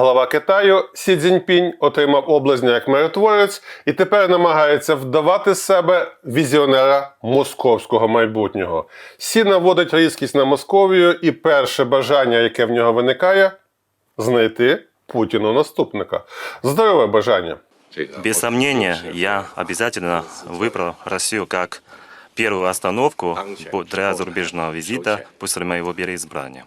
Глава Китаю Сі Цзіньпінь отримав облизня як миротворець і тепер намагається вдавати себе візіонера московського майбутнього. Сі наводить різкість на Московію, і перше бажання, яке в нього виникає, знайти Путіну наступника. Здорове бажання. Без сомнения, я обязательно выбрал Россию как первую остановку для зарубежного визита после моего переизбрания.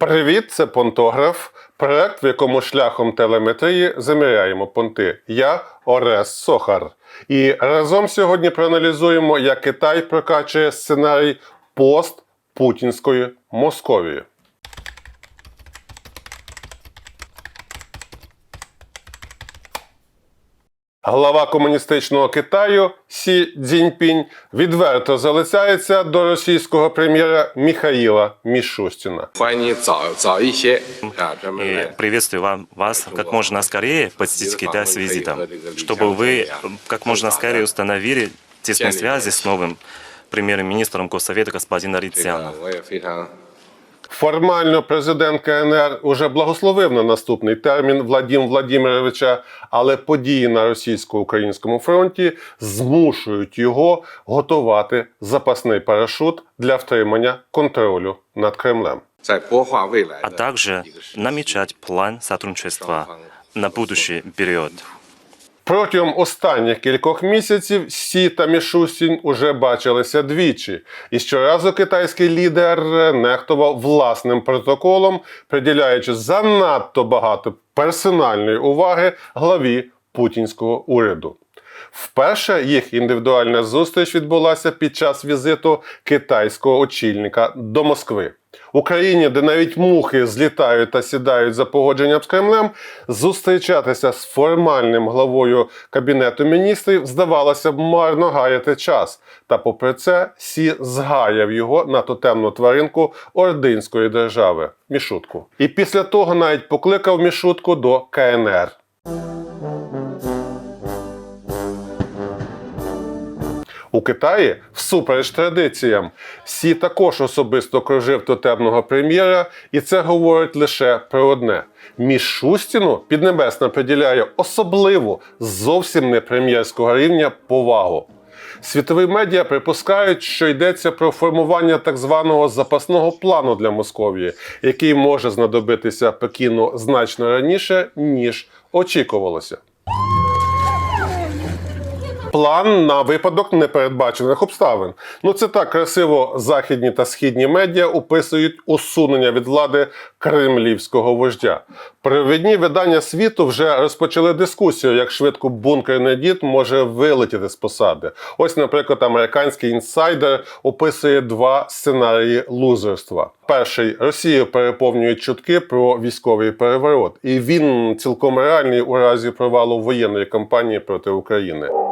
Привіт, це понтограф. Проект, в якому шляхом телеметрії заміряємо понти. Я Орес Сохар. І разом сьогодні проаналізуємо, як Китай прокачує сценарій пост-путінської Московії. глава комуністичного Китаю Сі Цзіньпінь відверто залицяється до російського прем'єра Міхаїла Мішустіна. Приветствую вам вас как можна скорее посетить Китай с визитом, чтобы вы как можно скорее установили тесные связи с новым премьер-министром Госсовета господина Рицяна. Формально президент КНР уже благословив на наступний термін Владім Владимировича, але події на російсько-українському фронті змушують його готувати запасний парашут для втримання контролю над Кремлем. А також намічать план сотрудничества на будущий період. Протягом останніх кількох місяців Сі та Мішустін уже бачилися двічі, і щоразу китайський лідер нехтував власним протоколом, приділяючи занадто багато персональної уваги главі путінського уряду. Вперше їх індивідуальна зустріч відбулася під час візиту китайського очільника до Москви. Україні, де навіть мухи злітають та сідають за погодженням з Кремлем, зустрічатися з формальним главою кабінету міністрів здавалося б марно гаяти час. Та попри це, Сі згаяв його на тотемну тваринку ординської держави Мішутку. І після того навіть покликав Мішутку до КНР. У Китаї, всупереч традиціям, Сі також особисто кружив тотемного прем'єра, і це говорить лише про одне: Мішустіну Піднебесна приділяє особливу, зовсім не прем'єрського рівня повагу. Світові медіа припускають, що йдеться про формування так званого запасного плану для Московії, який може знадобитися Пекіну значно раніше, ніж очікувалося. План на випадок непередбачених обставин. Ну це так красиво західні та східні медіа описують усунення від влади кремлівського вождя. Провідні видання світу вже розпочали дискусію, як швидко бункерний дід може вилетіти з посади. Ось, наприклад, американський інсайдер описує два сценарії лузерства. Перший Росію переповнюють чутки про військовий переворот, і він цілком реальний у разі провалу воєнної кампанії проти України.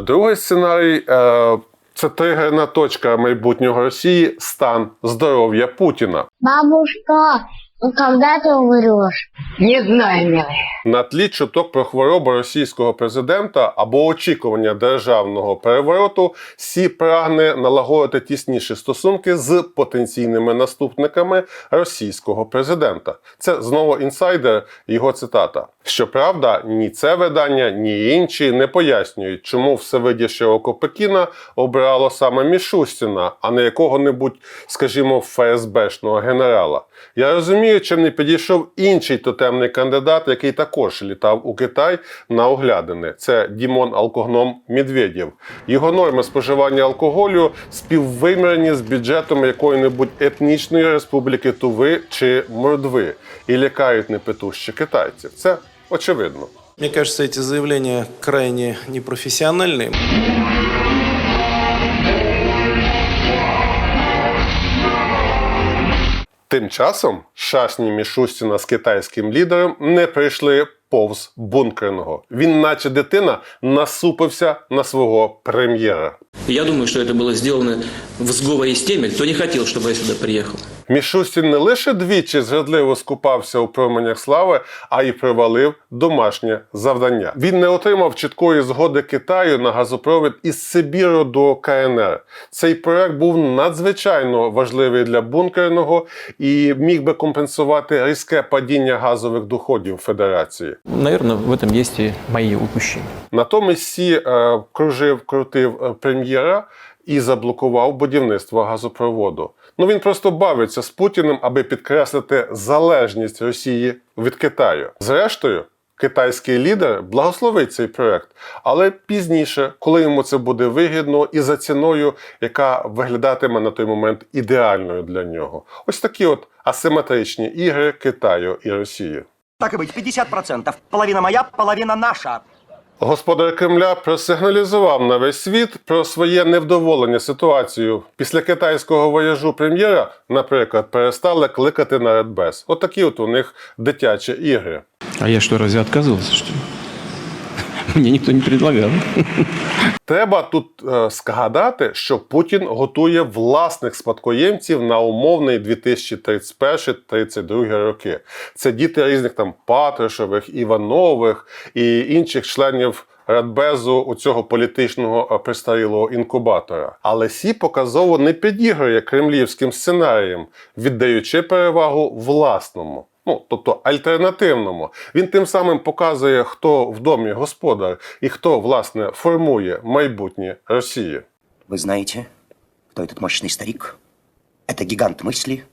Другий сценарій е, це тригерна точка майбутнього Росії стан здоров'я Путіна. Бабушка, ну когда ты умрешь? Не знаю, милый. На тлі чуток про хворобу російського президента або очікування державного перевороту Сі прагне налагодити тісніші стосунки з потенційними наступниками російського президента. Це знову інсайдер, його цитата. Щоправда, ні це видання, ні інші не пояснюють, чому всевидяще око Пекіна обрало саме Мішустіна, а не якого-небудь, скажімо, ФСБшного генерала. Я розумію, чим не підійшов інший тотемний кандидат, який також літав у Китай на оглядини. Це Дімон Алкогном Медведєв. Його норми споживання алкоголю співвимірені з бюджетом якої-небудь етнічної республіки Туви чи Мордви і лякають непитущі китайців. Це очевидно. Мне кажется, эти заявления крайне непрофессиональные. Тим часом шашні Мішустіна з китайським лідером не прийшли повз бункерного. Він, наче дитина, насупився на свого прем'єра. Я думаю, что это было сделано в сговоре с теми, кто не хотел, чтобы я сюда приехал. Мішустін не лише двічі зрадливо скупався у променях слави, а й провалив домашнє завдання. Він не отримав чіткої згоди Китаю на газопровід із Сибіру до КНР. Цей проект був надзвичайно важливий для бункерного і міг би компенсувати різке падіння газових доходів Федерації. Наверное, в этом есть и мои упущения. Натомість Сі е, кружив, крутив е, прем'єра і заблокував будівництво газопроводу. Ну він просто бавиться з Путіним, аби підкреслити залежність Росії від Китаю. Зрештою, китайський лідер благословить цей проект, але пізніше, коли йому це буде вигідно, і за ціною, яка виглядатиме на той момент ідеальною для нього. Ось такі от асиметричні ігри Китаю і Росії. Так и быть, 50%. Половина моя, половина наша. Господар Кремля просигналізував на весь світ про своє невдоволення ситуацією. Після китайського вояжу прем'єра, наприклад, перестали кликати на Радбез. От от у них дитячі ігри. А я що, разве відказувався? Мені ніхто не предлагал. Треба тут е, згадати, що Путін готує власних спадкоємців на умовний 2031-32 роки. Це діти різних там Патрушевих, Іванових і інших членів. Радбезу у цього політичного е, пристарілого інкубатора. Але Сі показово не підігрує кремлівським сценаріям, віддаючи перевагу власному. Ну, тобто альтернативному. Він тим самим показує, хто в домі господар і хто, власне, формує майбутнє Росії. Вы знаете, кто этот мощный старик? Это гигант мысли,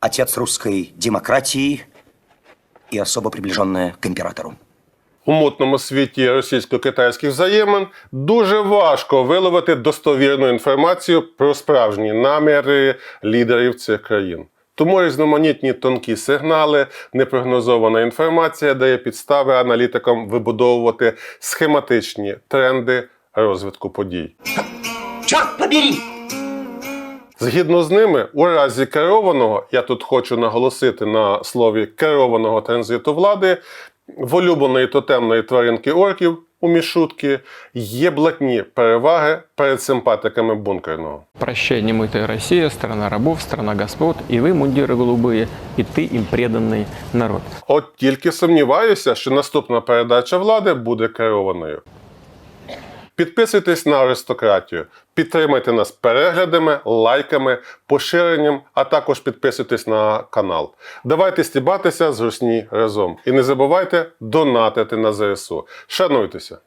отец русской демократии и особо приближенная к императору. У мутному світі російсько-китайських взаємин дуже важко виловити достовірну інформацію про справжні наміри лідерів цих країн. Тому різноманітні тонкі сигнали, непрогнозована інформація дає підстави аналітикам вибудовувати схематичні тренди розвитку подій. Побери! Згідно з ними, у разі керованого, я тут хочу наголосити на слові керованого транзиту влади, в улюбленої тотемної тваринки орків у мішутки є блатні переваги перед симпатиками бункерного. Прощай, немытая Россия, страна рабов, страна господ, и вы, мундиры голубые, и ты им преданный народ. От тільки сумніваюся, що наступна передача влади буде керованою. Підписуйтесь на аристократію, підтримайте нас переглядами, лайками, поширенням, а також підписуйтесь на канал. Давайте стібатися з русні разом. І не забувайте донатити на ЗСУ. Шануйтеся!